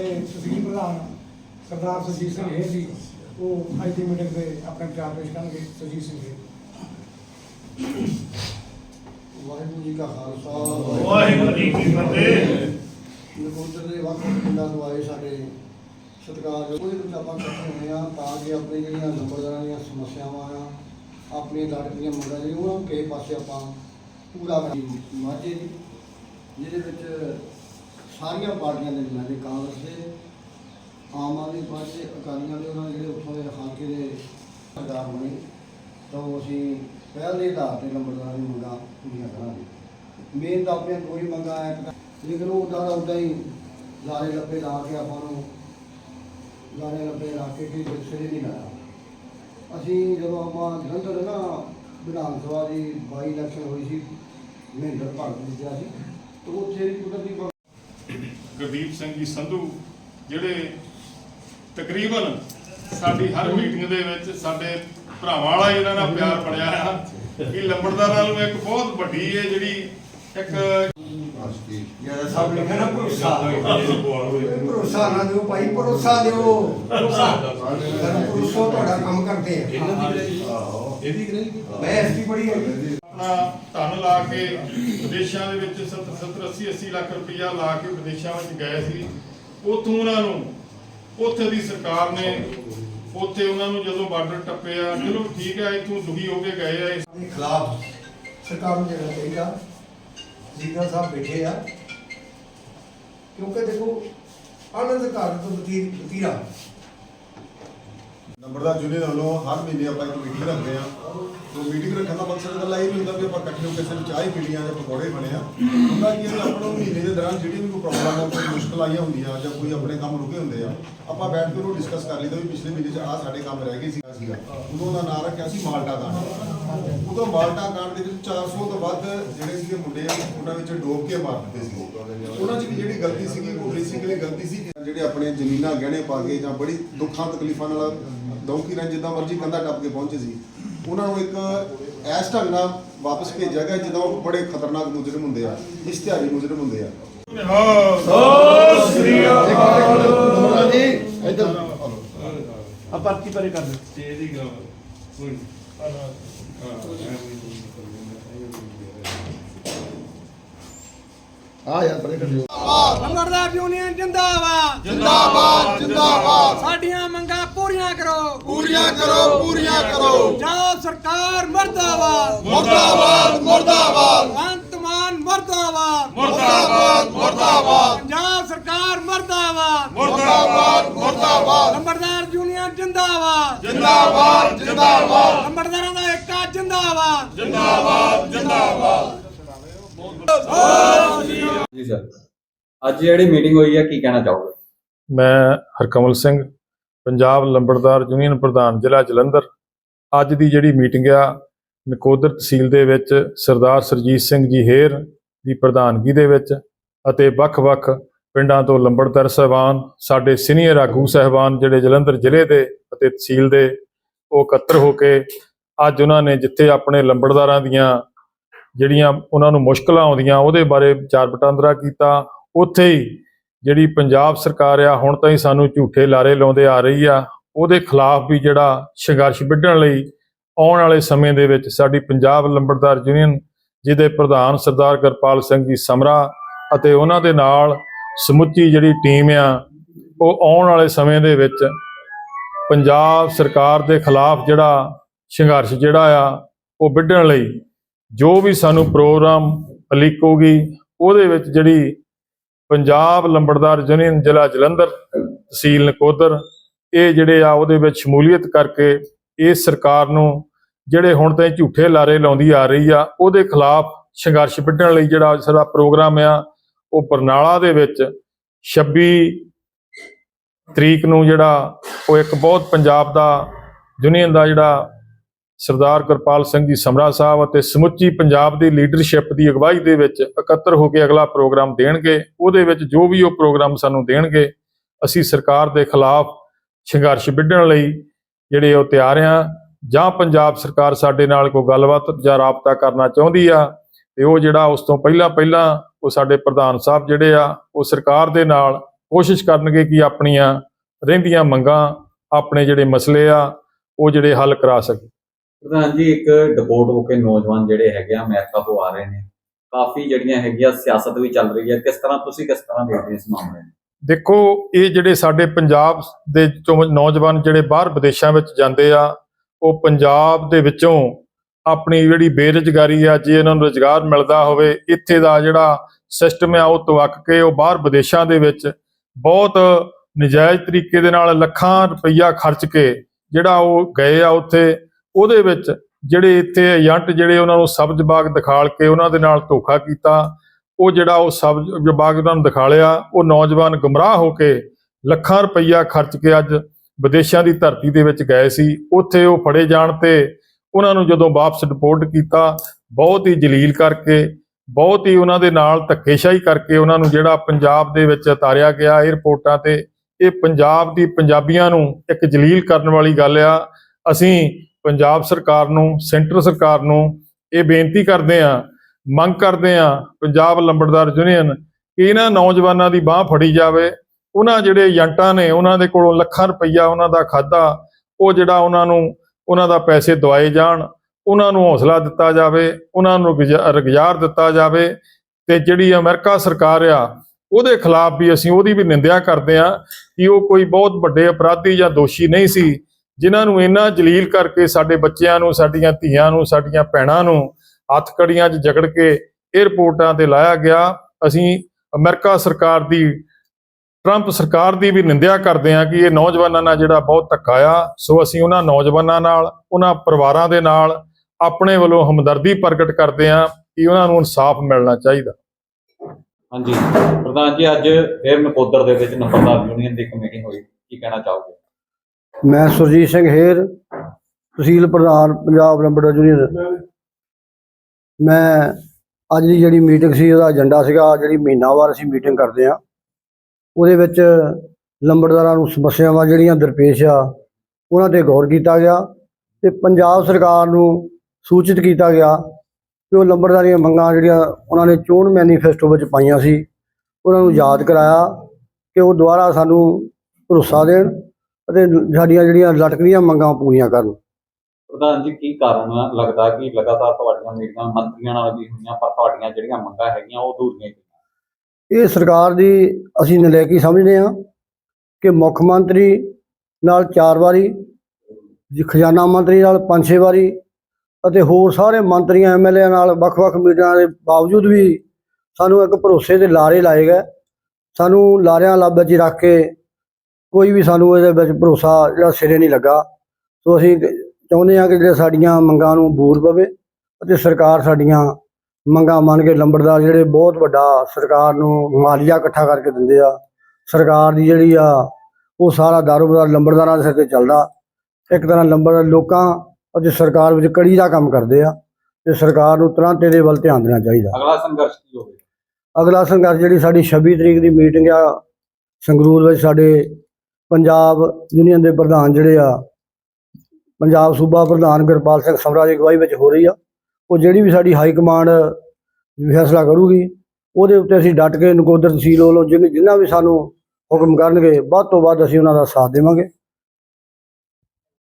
ਸਾਡੇ ਤਹਿਸੀਲ ਪ੍ਰਧਾਨ ਸਰਦਾਰ ਸੁਰਜੀਤ ਸਿੰਘ ਹੇਰ ਜੀ ਉਹ ਅੱਜ ਦੀ ਮੀਟਿੰਗ ਤੇ ਆਪਣੇ ਵਿਚਾਰ ਪੇਸ਼ ਕਰਨਗੇ ਸੁਰਜੀਤ ਸਿੰਘ ਹੇਰ ਵਾਹਿਗੁਰੂ ਜੀ ਕਾ ਖਾਲਸਾ। ਵਾਹਿਗੁਰੂ ਜੀ ਕੀ ਫਤਿਹ। ਨਕੋਦਰ ਦੇ ਵੱਖ ਵੱਖ ਪਿੰਡਾਂ ਤੋਂ ਆਏ ਸਾਡੇ ਸਤਿਕਾਰ ਉਹਦੇ ਵਿੱਚ ਆਪਾਂ ਇਕੱਠੇ ਹੋਏ ਆ ਤਾਂ ਕਿ ਆਪਣੀ ਜਿਹੜੀਆਂ ਨੰਬਰਦਾਰਾਂ ਦੀਆਂ ਸਮੱਸਿਆਵਾਂ ਆ ਆਪਣੀਆਂ ਲੜਕੀਆਂ ਮੁੰਡਾਂ ਦੀ ਉਹਨਾਂ ਨੂੰ ਕਿਸੇ ਪਾਸੇ ਆਪਾਂ ਪੂਰਾ ਕਰੀ ਮਾਝੇ ਦੀ ਜਿਹਦੇ ਵਿੱਚ ਸਾਰੀਆਂ ਪਾਰਟੀਆਂ ਦੇ ਨੁਮਾਇੰਦੇ ਕਾਂਗਰਸ ਦੇ, ਆਮ ਆਦਮੀ ਪਾਰਟੀ ਦੇ, ਅਕਾਲੀਆਂ ਦੇ ਉਹਨਾਂ ਦੇ ਜਿਹੜੇ ਉੱਥੋਂ ਦੇ ਹਲਕੇ ਦੇ ਸਰਦਾਰ ਬਣੇ, ਤਾਂ ਉਹ ਅਸੀਂ ਪਹਿਲ ਦੇ ਆਧਾਰ ਤੇ ਨੰਬਰਦਾਰਾਂ ਦੀ ਮੰਗਾਂ ਪੂਰੀਆਂ ਕਰਾਂਗੇ। ਮੇਨ ਤਾਂ ਆਪਣੀਆਂ ਕੋਈ ਮੰਗਾਂ ਆ ਲੇਕਿਨ ਉਹ ਉਦਾਂ ਦਾ ਉਦਾਂ ਹੀ ਲਾਰੇ ਲੱਭੇ ਲਾ ਕੇ ਆਪਾਂ ਨੂੰ, ਲਾਰੇ ਲੱਭੇ ਲਾ ਕੇ ਕਿ ਸਿਰੇ ਨਹੀਂ ਲਾਇਆ। ਅਸੀਂ ਜਦੋਂ ਆਪਾਂ ਜਲੰਧਰ ਨਾ ਵਿਧਾਨ ਸਭਾ ਦੀ ਬਾਈ ਇਲੈਕਸ਼ਨ ਹੋਈ ਸੀ, ਮਹਿੰਦਰ ਭਗਤ ਜਿੱਤਿਆ ਸੀ, ਤੇ ਉੱਥੇ ਕੁਦਰਤੀ ਗੁਰਦੀਪ ਸਿੰਘ ਜੀ ਸੰਧੂ ਜਿਹੜੇ ਤਕਰੀਬਨ ਸਾਡੀ ਹਰ ਮੀਟਿੰਗ ਦੇ ਵਿੱਚ ਸਾਡੇ ਭਰਾਵਾਂ ਵਾਲਾ ਇਹਨਾਂ ਨਾਲ ਪਿਆਰ ਬਣਿਆ ਆ ਕਿ ਲੰਬੜਦਾਰਾਂ ਨੂੰ ਇੱਕ ਬਹੁਤ ਵੱਡੀ ਇਹ ਜਿਹੜੀ ਇੱਕ ਜਿਹੜਾ ਸਭ ਲਿਖਿਆ ਨਾ ਭਰੋਸਾ। ਭਰੋਸਾ ਨਾ ਦਿਓ ਭਾਈ ਭਰੋਸਾ ਦਿਓ। ਭਰੋਸਾ। ਤੁਹਾਡਾ ਕੰਮ ਕਰਦੇ ਆ। ਮੈਂ ਐਸਪੀ ਬੜੀ ਹੈ ਆਪਣਾ ਧਨ ਲਾ ਕੇ ਵਿਦੇਸ਼ਾਂ ਦੇ ਵਿੱਚ 70 70 80 80 ਲੱਖ ਰੁਪਈਆ ਲਾ ਕੇ ਵਿਦੇਸ਼ਾਂ ਵਿੱਚ ਗਏ ਸੀ। ਉੱਥੋਂ ਉਹਨਾਂ ਨੂੰ, ਉੱਥੇ ਦੀ ਸਰਕਾਰ ਨੇ, ਉੱਥੇ ਉਹਨਾਂ ਨੂੰ ਜਦੋਂ ਬਾਰਡਰ ਟੱਪਿਆ, ਚਲੋ ਠੀਕ ਹੈ, ਇੱਥੋਂ ਦੁਖੀ ਹੋ ਕੇ ਗਏ ਆ। ਦੇ ਖਿਲਾਫ ਸਰਕਾਰ ਨੂੰ ਦੇਣਾ ਚਾਹੀਦਾ, ਲੀਡਰ ਸਾਹਿਬ ਬੈਠੇ ਆ। ਕਿਉਂਕਿ ਦੇਖੋ, ਆਨੰਦ ਘਰ ਤੋਂ ਬਤੀ ਬਤੀਰਾ। ਨੰਬਰਦਾਰ ਯੂਨੀਅਨ ਵੱਲੋਂ ਹਰ ਮਹੀਨੇ ਆਪਾਂ ਇੱਕ ਮੀਟਿੰਗ ਰੱਖਦੇ ਆ ਤੋਂ ਮੀਟਿੰਗ ਰੱਖਣ ਦਾ ਮਕਸਦ ਇਕੱਲਾ ਇਹ ਵੀ ਹੁੰਦਾ ਕਿ ਆਪਾਂ ਇਕੱਠੇ ਹੋ ਕੇ ਸਿਰਫ ਚਾਹ ਹੀ ਪੀਣੀ ਆ ਜਾਂ ਪਕੌੜੇ ਬਣੇ ਆ। ਹੁੰਦਾ ਕੀ ਆਪਾਂ ਨੂੰ ਮਹੀਨੇ ਦੇ ਦੌਰਾਨ ਜਿਹੜੀ ਵੀ ਕੋਈ ਪ੍ਰੋਬਲਮ ਆ ਕੋਈ ਮੁਸ਼ਕਲ ਆਈਆਂ ਹੁੰਦੀਆਂ ਜਾਂ ਕੋਈ ਆਪਣੇ ਕੰਮ ਰੁਕੇ ਹੁੰਦੇ ਆ, ਆਪਾਂ ਬੈਠ ਕੇ ਉਹਨੂੰ ਡਿਸਕਸ ਕਰ ਲਈਦਾ ਵੀ ਪਿਛਲੇ ਮਹੀਨੇ 'ਚ ਆਹ ਸਾਡੇ ਕੰਮ ਰਹਿ ਗਏ ਸੀ ਸੀਗਾ। ਉਦੋਂ ਦਾ ਨਾਂ ਰੱਖਿਆ ਸੀ ਮਾਲਟਾ ਕਾਂਡ ਉਦੋਂ ਮਾਲਟਾ ਕਾਂਡ ਦੇ ਵਿੱਚ 400 ਤੋਂ ਵੱਧ ਜਿਹੜੇ ਸੀਗੇ ਮੁੰਡੇ ਉਹਨਾਂ ਵਿੱਚ ਡੋਬ ਕੇ ਮਾਰ ਦਿੱਤੇ ਸੀ। ਉਹਨਾਂ 'ਚ ਵੀ ਜਿਹੜੀ ਗਲਤੀ ਸੀਗੀ, ਉਹ ਬੇਸਿਕਲੀ ਗਲਤੀ ਸੀ ਕਿ ਜਿਹੜੇ ਆਪਣੇ ਜ਼ਮੀਨਾਂ ਗਹਿਣੇ ਪਾ ਕੇ ਜਾਂ ਬੜੀ ਦੁੱਖਾਂ ਤਕਲੀਫਾਂ ਨਾਲ ਦੌਕੀ ਰਾਂ ਜਿੱਦਾਂ ਮਰਜ਼ੀ ਕੰਧਾ ਟੱਪ ਕੇ ਪਹੁੰਚੇ ਸੀ। ਉਹਨਾਂ ਨੂੰ ਇੱਕ ਐਸ ਢੰਗ ਨਾਲ ਵਾਪਸ ਭੇਜਿਆ ਗਿਆ ਜਿੱਦਾਂ ਉਹ ਬੜੇ ਖਤਰਨਾਕ ਮੁਜਰਮ ਹੁੰਦੇ ਆ ਇਸ਼ਤਿਹਾਰੀ ਮੁਜਰਮ ਹੁੰਦੇ ਆ। ਜੀ ਇੱਧਰ ਆ ਪਰਚੀ ਪਰੇ ਕਰ ਦੇ ਤੇਰੀ ਗੱਲ ਕੋਈ ਆ ਯਾਰ ਪਰੇ ਕਰ ਦਿਓ ਜਿੰਦਾਬਾਦ। ਜਿੰਦਾਬਾਦ ਜਿੰਦਾਬਾਦ। ਸਾਡੀਆਂ ਪੂਰੀਆਂ ਕਰੋ। ਪੂਰੀਆਂ ਕਰੋ ਪੂਰੀਆਂ ਕਰੋ। ਪੰਜਾਬ ਸਰਕਾਰ ਮਰਦਾਬਾਦ। ਮੁਰਦਾਬਾਦ ਮੁਰਦਾਬਾਦ। ਅੰਤਮਾਨ ਮਰਦਾਬਾਦ। ਮੁਰਦਾਬਾਦ ਮੁਰਦਾਬਾਦ। ਪੰਜਾਬ ਸਰਕਾਰ ਮਰਦਾਬਾਦ। ਮੁਰਦਾਬਾਦ ਮੁਰਦਾਬਾਦ। ਲੰਬੜਦਾਰ ਯੂਨੀਅਨ ਜਿੰਦਾਬਾਦ। ਜਿੰਦਾਬਾਦ ਜਿੰਦਾਬਾਦ। ਲੰਬੜਦਾਰਾਂ ਦਾ ਏਕਾ ਜਿੰਦਾਬਾਦ। ਜੀ ਸਰ ਅੱਜ ਜਿਹੜੀ ਮੀਟਿੰਗ ਹੋਈ ਹੈ ਕੀ ਕਹਿਣਾ ਚਾਹੋਗੇ? ਮੈਂ ਹਰਕਮਲ ਸਿੰਘ ਪੰਜਾਬ ਲੰਬੜਦਾਰ ਯੂਨੀਅਨ ਪ੍ਰਧਾਨ ਜ਼ਿਲ੍ਹਾ ਜਲੰਧਰ, ਅੱਜ ਦੀ ਜਿਹੜੀ ਮੀਟਿੰਗ ਆ, ਨਕੋਦਰ ਤਹਿਸੀਲ ਦੇ ਵਿੱਚ ਸਰਦਾਰ ਸਰਜੀਤ ਸਿੰਘ ਜੀ ਹੇਰ ਦੀ ਪ੍ਰਧਾਨਗੀ ਦੇ ਵਿੱਚ ਅਤੇ ਵੱਖ-ਵੱਖ ਪਿੰਡਾਂ ਤੋਂ ਲੰਬੜਦਾਰ ਸਹਿਬਾਨ, ਸਾਡੇ ਸੀਨੀਅਰ ਆਗੂ ਸਹਿਬਾਨ ਜਿਹੜੇ ਜਲੰਧਰ ਜ਼ਿਲ੍ਹੇ ਦੇ ਅਤੇ ਤਹਿਸੀਲ ਦੇ, ਉਹ ਇਕੱਤਰ ਹੋ ਕੇ ਅੱਜ ਉਹਨਾਂ ਨੇ ਜਿੱਥੇ ਆਪਣੇ ਲੰਬੜਦਾਰਾਂ ਦੀਆਂ ਜਿਹੜੀਆਂ ਉਹਨਾਂ ਨੂੰ ਮੁਸ਼ਕਲਾਂ ਆਉਂਦੀਆਂ, ਉਹਦੇ ਬਾਰੇ ਵਿਚਾਰ ਵਟਾਂਦਰਾ ਕੀਤਾ। ਉੱਥੇ ਹੀ ਜਿਹੜੀ ਪੰਜਾਬ ਸਰਕਾਰ ਆ, ਹੁਣ ਤਾਂ ਹੀ ਸਾਨੂੰ ਝੂਠੇ ਲਾਰੇ ਲਾਉਂਦੇ ਆ ਰਹੀ ਆ, ਉਹਦੇ ਖਿਲਾਫ ਵੀ ਜਿਹੜਾ ਸੰਘਰਸ਼ ਵਿੱਢਣ ਲਈ ਆਉਣ ਵਾਲੇ ਸਮੇਂ ਦੇ ਵਿੱਚ ਸਾਡੀ ਪੰਜਾਬ ਲੰਬੜਦਾਰ ਯੂਨੀਅਨ, ਜਿਹਦੇ ਪ੍ਰਧਾਨ ਸਰਦਾਰ ਗੁਰਪਾਲ ਸਿੰਘ ਜੀ ਸਮਰਾ ਅਤੇ ਉਹਨਾਂ ਦੇ ਨਾਲ ਸਮੁੱਚੀ ਜਿਹੜੀ ਟੀਮ ਆ, ਉਹ ਆਉਣ ਵਾਲੇ ਸਮੇਂ ਦੇ ਵਿੱਚ ਪੰਜਾਬ ਸਰਕਾਰ ਦੇ ਖਿਲਾਫ ਜਿਹੜਾ ਸੰਘਰਸ਼ ਜਿਹੜਾ ਆ, ਉਹ ਵਿੱਢਣ ਲਈ ਜੋ ਵੀ ਸਾਨੂੰ ਪ੍ਰੋਗਰਾਮ ਅਲੀਕੋਗੀ ਉਹਦੇ ਵਿੱਚ ਜਿਹੜੀ ਪੰਜਾਬ ਲੰਬੜਦਾਰ ਯੂਨੀਅਨ ਜ਼ਿਲ੍ਹਾ ਜਲੰਧਰ, ਤਹਿਸੀਲ ਨਕੋਦਰ, ਇਹ ਜਿਹੜੇ ਆ ਉਹਦੇ ਵਿੱਚ ਸ਼ਮੂਲੀਅਤ ਕਰਕੇ ਇਸ ਸਰਕਾਰ ਨੂੰ ਜਿਹੜੇ ਹੁਣ ਤਾਈਂ ਝੂਠੇ ਲਾਰੇ ਲਾਉਂਦੀ ਆ ਰਹੀ ਆ, ਉਹਦੇ ਖਿਲਾਫ ਸੰਘਰਸ਼ ਵਿੱਢਣ ਲਈ ਜਿਹੜਾ ਸਾਡਾ ਪ੍ਰੋਗਰਾਮ ਆ, ਉਹ ਬਰਨਾਲਾ ਦੇ ਵਿੱਚ 26 ਤਰੀਕ ਨੂੰ ਜਿਹੜਾ ਉਹ ਇੱਕ ਬਹੁਤ ਪੰਜਾਬ ਦਾ ਯੂਨੀਅਨ ਦਾ ਜਿਹੜਾ ਸਰਦਾਰ ਕਿਰਪਾਲ ਸਿੰਘ ਜੀ ਸਮਰਾ ਸਾਹਿਬ ਅਤੇ ਸਮੁੱਚੀ ਪੰਜਾਬ ਦੀ ਲੀਡਰਸ਼ਿਪ ਦੀ ਅਗਵਾਈ ਦੇ ਵਿੱਚ ਇਕੱਤਰ ਹੋ ਕੇ ਅਗਲਾ ਪ੍ਰੋਗਰਾਮ ਦੇਣਗੇ, ਉਹਦੇ ਵਿੱਚ ਜੋ ਵੀ ਉਹ ਪ੍ਰੋਗਰਾਮ ਸਾਨੂੰ ਦੇਣਗੇ, ਅਸੀਂ ਸਰਕਾਰ ਦੇ ਖਿਲਾਫ ਸੰਘਰਸ਼ ਵਿੱਢਣ ਲਈ ਜਿਹੜੇ ਉਹ ਤਿਆਰ ਆ ਜਾਂ ਪੰਜਾਬ ਸਰਕਾਰ ਸਾਡੇ ਨਾਲ ਕੋਈ ਗੱਲਬਾਤ ਜਾਂ ਰਾਬਤਾ ਕਰਨਾ ਚਾਹੁੰਦੀ ਆ, ਤੇ ਉਹ ਜਿਹੜਾ ਉਸ ਤੋਂ ਪਹਿਲਾਂ ਪਹਿਲਾਂ ਉਹ ਸਾਡੇ ਪ੍ਰਧਾਨ ਸਾਹਿਬ ਜਿਹੜੇ ਆ, ਉਹ ਸਰਕਾਰ ਦੇ ਨਾਲ ਕੋਸ਼ਿਸ਼ ਕਰਨਗੇ ਕਿ ਆਪਣੀਆਂ ਰਹਿੰਦੀਆਂ ਮੰਗਾਂ, ਆਪਣੇ ਜਿਹੜੇ ਮਸਲੇ ਆ, ਉਹ ਜਿਹੜੇ ਹੱਲ ਕਰਾ ਸਕੇ ਪ੍ਰਧਾਨ ਜੀ, ਇੱਕ ਡਿਪੋਰਟ ਹੋ ਕੇ ਨੌਜਵਾਨ ਜਿਹੜੇ ਹੈਗੇ ਆ ਅਮਰੀਕਾ ਤੋਂ ਆ ਰਹੇ ਨੇ। ਕਾਫੀ ਜਿਹੜੀਆਂ ਹੈਗੀਆਂ ਸਿਆਸਤ ਵੀ ਚੱਲ ਰਹੀ ਹੈ। ਕਿਸ ਤਰ੍ਹਾਂ ਤੁਸੀਂ ਕਿਸ ਤਰ੍ਹਾਂ ਦੇਖਦੇ ਇਸ ਮਾਮਲੇ ਨੂੰ? ਦੇਖੋ, ਇਹ ਜਿਹੜੇ ਸਾਡੇ ਪੰਜਾਬ ਦੇ ਚੋਂ ਨੌਜਵਾਨ ਜਿਹੜੇ ਬਾਹਰ ਵਿਦੇਸ਼ਾਂ ਵਿੱਚ ਜਾਂਦੇ ਆ, ਉਹ ਪੰਜਾਬ ਦੇ ਵਿੱਚੋਂ ਆਪਣੀ ਜਿਹੜੀ ਬੇਰੁਜ਼ਗਾਰੀ ਆ, ਜੇ ਇਹਨਾਂ ਨੂੰ ਰੁਜ਼ਗਾਰ ਮਿਲਦਾ ਹੋਵੇ, ਇੱਥੇ ਦਾ ਜਿਹੜਾ ਸਿਸਟਮ ਆ, ਉਹ ਤਵੱਕ ਕੇ ਉਹ ਬਾਹਰ ਵਿਦੇਸ਼ਾਂ ਦੇ ਵਿੱਚ ਬਹੁਤ ਨਜਾਇਜ਼ ਤਰੀਕੇ ਦੇ ਨਾਲ ਲੱਖਾਂ ਰੁਪਈਆ ਖਰਚ ਕੇ ਜਿਹੜਾ ਉਹ ਗਏ ਆ ਉੱਥੇ। ਉਹਦੇ ਵਿੱਚ ਜਿਹੜੇ ਇੱਥੇ ਏਜੰਟ ਜਿਹੜੇ ਉਹਨਾਂ ਨੂੰ ਸਬਜ਼ ਬਾਗ ਦਿਖਾਲ ਕੇ ਉਹਨਾਂ ਦੇ ਨਾਲ ਧੋਖਾ ਕੀਤਾ, ਉਹ ਜਿਹੜਾ ਉਹ ਸਬਜ਼ ਬਾਗ ਉਹਨਾਂ ਨੂੰ ਦਿਖਾਲਿਆ, ਉਹ ਨੌਜਵਾਨ ਗੁੰਮਰਾਹ ਹੋ ਕੇ ਲੱਖਾਂ ਰੁਪਈਆ ਖਰਚ ਕੇ ਅੱਜ ਵਿਦੇਸ਼ਾਂ ਦੀ ਧਰਤੀ ਦੇ ਵਿੱਚ ਗਏ ਸੀ। ਉੱਥੇ ਉਹ ਫੜੇ ਜਾਣ ਤੇ ਉਹਨਾਂ ਨੂੰ ਜਦੋਂ ਵਾਪਸ ਡਿਪੋਰਟ ਕੀਤਾ, ਬਹੁਤ ਹੀ ਜਲੀਲ ਕਰਕੇ, ਬਹੁਤ ਹੀ ਉਹਨਾਂ ਦੇ ਨਾਲ ਧੱਕੇਸ਼ਾਹੀ ਕਰਕੇ ਉਹਨਾਂ ਨੂੰ ਜਿਹੜਾ ਪੰਜਾਬ ਦੇ ਵਿੱਚ ਉਤਾਰਿਆ ਗਿਆ 에ਅਰਪੋਰਟਾਂ ਤੇ, ਇਹ ਪੰਜਾਬ ਦੀ ਪੰਜਾਬੀਆਂ ਨੂੰ ਇੱਕ ਜਲੀਲ ਕਰਨ ਵਾਲੀ ਗੱਲ ਆ। ਅਸੀਂ ਪੰਜਾਬ ਸਰਕਾਰ ਨੂੰ, ਸੈਂਟਰ ਸਰਕਾਰ ਨੂੰ ਇਹ ਬੇਨਤੀ ਕਰਦੇ ਆ ਮੰਗ ਕਰਦੇ ਆ ਪੰਜਾਬ ਲੰਬੜਦਾਰ ਯੂਨੀਅਨ ਕਿ ਇਹਨਾਂ ਨੌਜਵਾਨਾਂ ਦੀ ਬਾਹ ਫੜੀ ਜਾਵੇ। ਉਹਨਾਂ ਜਿਹੜੇ ਏਜੰਟਾਂ ਨੇ, ਉਹਨਾਂ ਦੇ ਕੋਲੋਂ ਲੱਖਾਂ ਰੁਪਈਆ ਉਹਨਾਂ ਦਾ ਖਾਦਾ ਉਹ ਜਿਹੜਾ ਉਹਨਾਂ ਨੂੰ, ਉਹਨਾਂ ਦਾ ਪੈਸੇ ਦਵਾਏ ਜਾਣ, ਉਹਨਾਂ ਨੂੰ ਹੌਸਲਾ ਦਿੱਤਾ ਜਾਵੇ, ਉਹਨਾਂ ਨੂੰ ਰੁਜ਼ਾ- ਰੁਜ਼ਗਾਰ ਦਿੱਤਾ ਜਾਵੇ ਤੇ ਜਿਹੜੀ ਅਮਰੀਕਾ ਸਰਕਾਰ ਆ, ਉਹਦੇ ਖਿਲਾਫ ਵੀ ਅਸੀਂ ਉਹਦੀ ਵੀ ਨਿੰਦਿਆ ਕਰਦੇ ਆ ਕਿ ਉਹ ਕੋਈ ਬਹੁਤ ਵੱਡੇ ਅਪਰਾਧੀ ਜਾਂ ਦੋਸ਼ੀ ਨਹੀਂ ਸੀ। ਜਿਨ੍ਹਾਂ ਨੂੰ ਇੰਨਾ ਜਲੀਲ ਕਰਕੇ ਸਾਡੇ ਬੱਚਿਆਂ ਨੂੰ, ਸਾਡੀਆਂ ਧੀਆਂ ਨੂੰ, ਸਾਡੀਆਂ ਭੈਣਾਂ ਨੂੰ ਹੱਥ ਕੜੀਆਂ 'ਚ ਜਕੜ ਕੇ 에ਅਰਪੋਰਟਾਂ ਤੇ ਲਾਇਆ ਗਿਆ। ਅਸੀਂ ਅਮਰੀਕਾ ਸਰਕਾਰ ਦੀ, ਟਰੰਪ ਸਰਕਾਰ ਦੀ ਵੀ ਨਿੰਦਿਆ ਕਰਦੇ ਹਾਂ ਕਿ ਇਹ ਨੌਜਵਾਨਾਂ ਨਾਲ ਜਿਹੜਾ ਬਹੁਤ ਧੱਕਾ ਆ, ਸੋ ਅਸੀਂ ਉਹਨਾਂ ਨੌਜਵਾਨਾਂ ਨਾਲ, ਉਹਨਾਂ ਪਰਿਵਾਰਾਂ ਦੇ ਨਾਲ ਆਪਣੇ ਵੱਲੋਂ ਹਮਦਰਦੀ ਪ੍ਰਗਟ ਕਰਦੇ ਹਾਂ ਕਿ ਉਹਨਾਂ ਨੂੰ ਇਨਸਾਫ ਮਿਲਣਾ ਚਾਹੀਦਾ। ਹਾਂਜੀ। ਪ੍ਰਧਾਨ ਜੀ, ਅੱਜ ਫਿਰ ਨਕੋਦਰ ਦੇ ਵਿੱਚ ਨੰਬਰਦਾਰ ਯੂਨੀਅਨ ਦੀ ਇੱਕ ਮੀਟਿੰਗ ਹੋਈ। ਕੀ ਕਹਿਣਾ ਚਾਹੋਗੇ? ਮੈਂ ਸੁਰਜੀਤ ਸਿੰਘ ਹੇਰ, ਤਹਿਸੀਲ ਪ੍ਰਧਾਨ ਪੰਜਾਬ ਨੰਬਰ ਯੂਨੀਅਨ। ਮੈਂ ਅੱਜ ਦੀ ਜਿਹੜੀ ਮੀਟਿੰਗ ਸੀ, ਉਹਦਾ ਏਜੰਡਾ ਸੀਗਾ, ਜਿਹੜੀ ਮਹੀਨਾਵਾਰ ਅਸੀਂ ਮੀਟਿੰਗ ਕਰਦੇ ਆ ਉਹਦੇ ਵਿੱਚ ਲੰਬੜਦਾਰਾਂ ਨੂੰ ਸਮੱਸਿਆਵਾਂ ਜਿਹੜੀਆਂ ਦਰਪੇਸ਼ ਆ, ਉਹਨਾਂ ਤੇ ਗੌਰ ਕੀਤਾ ਗਿਆ ਤੇ ਪੰਜਾਬ ਸਰਕਾਰ ਨੂੰ ਸੂਚਿਤ ਕੀਤਾ ਗਿਆ ਕਿ ਉਹ ਲੰਬੜਦਾਰੀਆਂ ਮੰਗਾਂ ਜਿਹੜੀਆਂ ਉਹਨਾਂ ਨੇ ਚੋਣ ਮੈਨੀਫੈਸਟੋ ਵਿੱਚ ਪਾਈਆਂ ਸੀ, ਉਹਨਾਂ ਨੂੰ ਯਾਦ ਕਰਾਇਆ ਕਿ ਉਹ ਦੁਬਾਰਾ ਸਾਨੂੰ ਭਰੋਸਾ ਦੇਣ ਅਤੇ ਸਾਡੀਆਂ ਜਿਹੜੀਆਂ ਲਟਕਦੀਆਂ ਮੰਗਾਂ ਪੂਰੀਆਂ ਕਰਨ। ਪ੍ਰਧਾਨ ਜੀ ਕੀ ਕਾਰਨ ਲੱਗਦਾ ਕਿ ਲਗਾਤਾਰ ਤੁਹਾਡੀਆਂ ਮੀਟਿੰਗਾਂ ਮੰਤਰੀਆਂ ਨਾਲ ਵੀ ਹੋਈਆਂ ਪਰ ਤੁਹਾਡੀਆਂ ਜਿਹੜੀਆਂ ਮੰਗਾਂ ਹੈਗੀਆਂ ਉਹ ਅਧੂਰੀਆਂ ਇਹ ਸਰਕਾਰ ਦੀ ਅਸੀਂ ਨਲਾਇਕੀ ਸਮਝਦੇ ਹਾਂ ਕਿ ਮੁੱਖ ਮੰਤਰੀ ਨਾਲ ਚਾਰ ਵਾਰੀ ਖਜ਼ਾਨਾ ਮੰਤਰੀ ਨਾਲ ਪੰਜ ਛੇ ਵਾਰੀ ਅਤੇ ਹੋਰ ਸਾਰੇ ਮੰਤਰੀਆਂ ਐਮਐਲਏ ਨਾਲ ਵੱਖ-ਵੱਖ ਮੀਟਿੰਗਾਂ ਦੇ ਬਾਵਜੂਦ ਵੀ ਸਾਨੂੰ ਇੱਕ ਭਰੋਸੇ ਦੇ ਲਾਰੇ ਲਾਏ ਗਏ। ਸਾਨੂੰ ਲਾਰਿਆਂ ਲੱਭ ਵਿੱਚ ਰੱਖ ਕੇ ਕੋਈ ਵੀ ਸਾਨੂੰ ਇਹਦੇ ਵਿੱਚ ਭਰੋਸਾ ਜਿਹੜਾ ਸਿਰੇ ਨਹੀਂ ਲੱਗਾ। ਸੋ ਅਸੀਂ ਚਾਹੁੰਦੇ ਹਾਂ ਕਿ ਜਿਹੜੇ ਸਾਡੀਆਂ ਮੰਗਾਂ ਨੂੰ ਬੂਰ ਪਵੇ ਅਤੇ ਸਰਕਾਰ ਸਾਡੀਆਂ ਮੰਗਾਂ ਮੰਨ ਕੇ ਲੰਬੜਦਾਰ ਜਿਹੜੇ ਬਹੁਤ ਵੱਡਾ ਸਰਕਾਰ ਨੂੰ ਮਾਲੀਆ ਇਕੱਠਾ ਕਰਕੇ ਦਿੰਦੇ ਆ। ਸਰਕਾਰ ਦੀ ਜਿਹੜੀ ਆ ਉਹ ਸਾਰਾ ਦਾਰੋਬਾਰ ਲੰਬੜਦਾਰਾਂ ਦੇ ਸਿਰ ਤੇ ਚੱਲਦਾ। ਇੱਕ ਤਰ੍ਹਾਂ ਲੰਬੜ ਲੋਕਾਂ ਅਤੇ ਸਰਕਾਰ ਵਿੱਚ ਕੜੀ ਦਾ ਕੰਮ ਕਰਦੇ ਆ ਤੇ ਸਰਕਾਰ ਨੂੰ ਤੁਰੰਤ ਇਹਦੇ ਵੱਲ ਧਿਆਨ ਦੇਣਾ ਚਾਹੀਦਾ। ਅਗਲਾ ਸੰਘਰਸ਼ ਕੀ ਹੋਵੇਗਾ ਅਗਲਾ ਸੰਘਰਸ਼ ਜਿਹੜੀ ਸਾਡੀ 26 ਤਰੀਕ ਦੀ ਮੀਟਿੰਗ ਆ ਸੰਗਰੂਰ ਵਿੱਚ ਸਾਡੇ ਪੰਜਾਬ ਯੂਨੀਅਨ ਦੇ ਪ੍ਰਧਾਨ ਜਿਹੜੇ ਆ, ਪੰਜਾਬ ਸੂਬਾ ਪ੍ਰਧਾਨ ਗੁਰਪਾਲ ਸਿੰਘ ਸਮਰਾ ਦੀ ਅਗਵਾਈ ਵਿੱਚ ਹੋ ਰਹੀ ਆ। ਉਹ ਜਿਹੜੀ ਵੀ ਸਾਡੀ ਹਾਈ ਕਮਾਂਡ ਫੈਸਲਾ ਕਰੂਗੀ, ਉਹਦੇ ਉੱਤੇ ਅਸੀਂ ਡਟ ਕੇ ਨਕੋਦਰ ਤਹਿਸੀਲ ਵੱਲੋਂ ਜਿੰਨ- ਜਿੰਨਾ ਵੀ ਸਾਨੂੰ ਹੁਕਮ ਕਰਨਗੇ, ਵੱਧ ਤੋਂ ਵੱਧ ਅਸੀਂ ਉਹਨਾਂ ਦਾ ਸਾਥ ਦੇਵਾਂਗੇ।